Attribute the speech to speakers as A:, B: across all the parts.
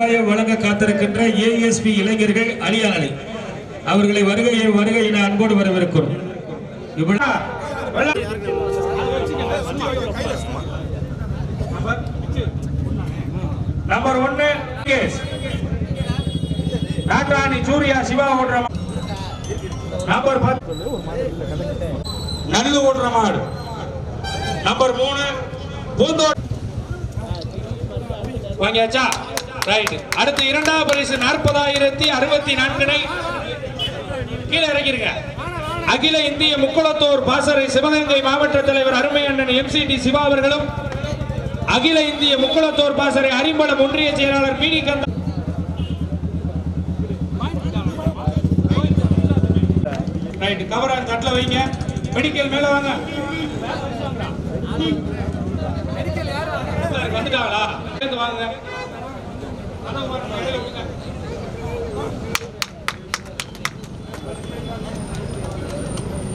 A: வழங்க காத்திருக்கின்ற ஏஎஸ்பி இளைஞர்கள் அலியாளி அவர்களை வருகை வருகை என அன்போடு வரவிருக்கிறோம் நம்பர் ஒன்னு நாட்டாணி சூர்யா சிவா ஓடுற நம்பர் பத்து நல்லு ஓடுற மாடு. நம்பர் மூணு பூந்தோட்டம் வாங்கியாச்சா? ரைட் அடுத்து இரண்டாவது பரிசு நாற்பதாயிரத்தி அறுபத்தி நான்கினை கீழே இறங்கிருங்க அகில இந்திய முக்குளத்தோர் பாசறை சிவகங்கை மாவட்ட தலைவர் அருமை அண்ணன் எம்சிடி சிவா அவர்களும் அகில இந்திய முக்குளத்தோர் பாசறை அரிம்பலம் ஒன்றிய செயலாளர் பி டி கந்தா ரைட் கவரான் தட்டில் வைங்க. மெடிக்கல் மேல வாங்க வந்துட்டாங்களா சேர்ந்து வாங்க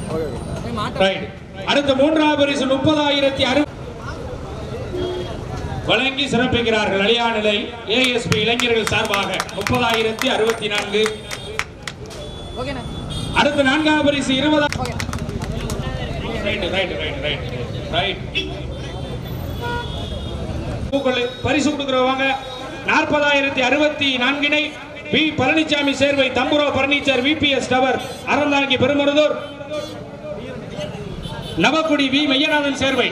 A: ரைட் அடுத்த மூன்றாவது பரிசு முப்பதாயிரத்தி அறு வழங்கி சிறப்பிக்கிறார்கள் அழியா நிலை. ஏஎஸ்பி இளைஞர்கள் சார்பாக முப்பதாயிரத்தி அறுபத்தி நான்கு. அடுத்த நான்காவது பரிசு இருபதா
B: okay
A: right right right right right பூக்கள் பரிசு கொடுக்குறவங்க நாற்பதாயிரத்தி அறுபத்தி நான்கினை P Palanisamy Servai தம்புரோ furniture VPS tower Aranthangi Perumaruthur. Navakkudi V Maiyanathan Servai.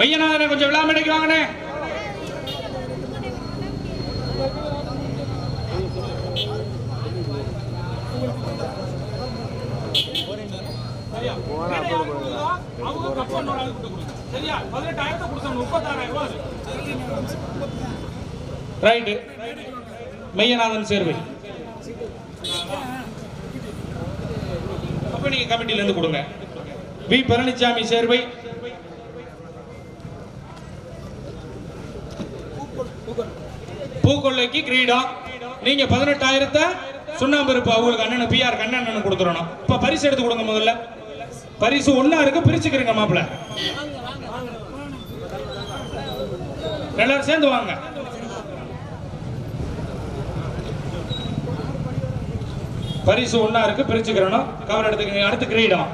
A: மையநாதனை கொஞ்சம் விழா மேடைக்கு ரைட்டு. மையநாதன் சேர்வை. அப்ப நீங்க கமிட்டில இருந்து கொடுங்க. வி பழனிசாமி சேர்வை. பூக்கொள்ளைக்கு கிரீடம். நீங்க பதினெட்டாயிரத்தை சுண்ணாம்பு இருப்பா அவங்களுக்கு அண்ணன் பிஆர் கண்ணன் கொடுத்துடணும். இப்ப பரிசு எடுத்து கொடுங்க முதல்ல. பரிசு ஒன்னா இருக்கு பிரிச்சுக்கிறீங்க மாப்பிள்ள. எல்லாரும் சேர்ந்து வாங்க. பரிசு ஒன்னா இருக்கு பிரிச்சுக்கிறணும். கவர் எடுத்துக்கங்க அடுத்து கிரீடம்.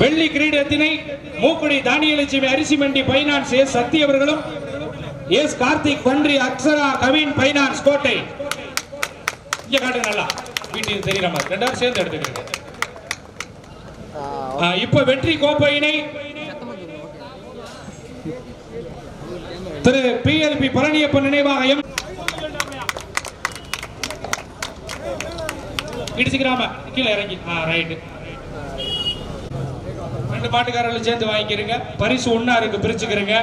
A: வெள்ளி கிரீடத்தினை மூக்குடி தானியலட்சுமி அரிசி மண்டி பைனான்ஸ் எஸ் சக்தி அவர்களும் எஸ் கார்த்திக் பன்றி அக்ஷரா கவின் பைனான்ஸ் கோட்டை. இங்க காட்டுங்க நல்லா. வீட்டில் தெரியுற மாதிரி. ரெண்டாவது சேர்ந்து எடுத்துக்கிறேன் இப்ப வெற்றி கோப்பையினை திரு பி பழனியப்பன் நினைவாக எம் இடிச்சுக்கிறாம கீழே இறங்கி. ரைட்டு ரெண்டு மாட்டுக்காரர்கள் சேர்ந்து வாங்கிக்கிறீங்க பரிசு ஒண்ணா இருக்கு பிரிச்சுக்கிறீங்க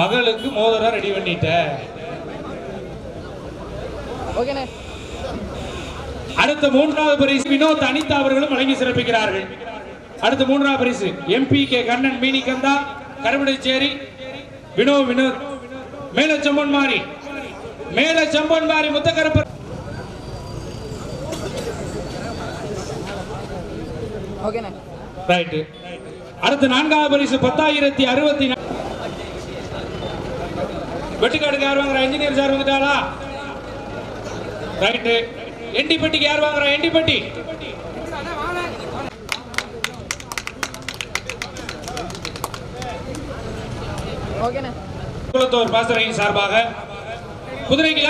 A: மகளுக்கு மோதிரம் ரெடி பண்ணிட்ட.
B: ஓகேண்ணே.
A: அடுத்த மூன்றாவது பரிசு வினோத் அனிதா அவர்களும் வழங்கி சிறப்பிக்கிறார்கள். அடுத்த மூன்றாவது பரிசு M P K Kannan Karuvadaicheri Vino Vinoth மேல செம்பன் மாறி மேல செம்பன் மாறி முத்தக்கருப்பர் ரைட்டு அடுத்த நான்காவது பரிசு பத்தாயிரத்தி அறுபத்தி வெட்டுக்காடுக்கு யார் வாங்குறா? இன்ஜினியர் சார் வந்துட்டாளா ரைட்டு எண்டிப்பட்டிக்கு யார் வாங்குறா? எண்டிப்பட்டி. குளத்தூர் பாசறையின் சார்பாக குதிரைக்கு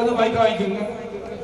A: வந்து மைக்க வாங்கிக்கோங்க.